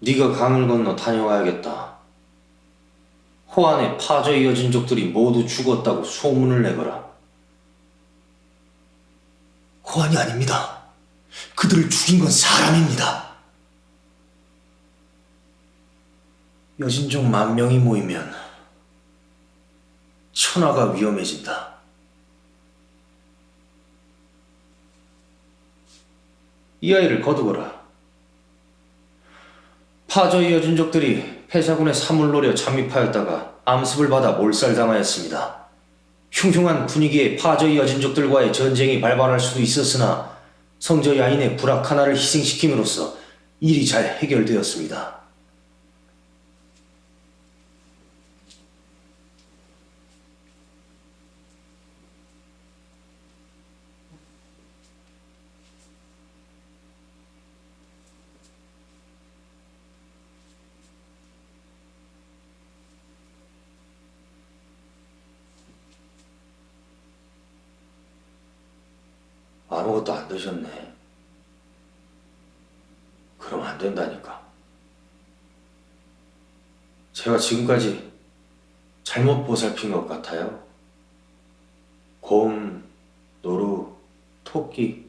네가 강을 건너 다녀와야겠다. 호안의 파저 여진족들이 모두 죽었다고 소문을 내거라. 호환이 아닙니다. 그들을 죽인 건 사람입니다. 여진족 만 명이 모이면 천하가 위험해진다. 이 아이를 거두거라. 파저 여진족들이 패사군의 사물 노려 잠입하였다가 암습을 받아 몰살당하였습니다. 흉흉한 분위기에 파저 여진족들과의 전쟁이 발발할 수도 있었으나 성저 야인의 불악 하나를 희생시킴으로써 일이 잘 해결되었습니다. 아무것도 안 드셨네. 그럼 안 된다니까. 제가 지금까지 잘못 보살핀 것 같아요. 곰, 노루, 토끼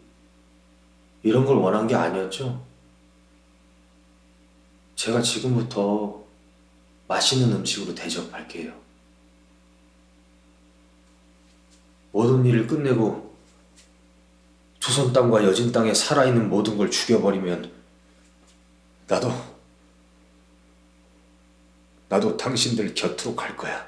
이런 걸 원한 게 아니었죠. 제가 지금부터 맛있는 음식으로 대접할게요. 모든 일을 끝내고 조선 땅과 여진 땅에 살아있는 모든 걸 죽여버리면 나도 나도 당신들 곁으로 갈 거야.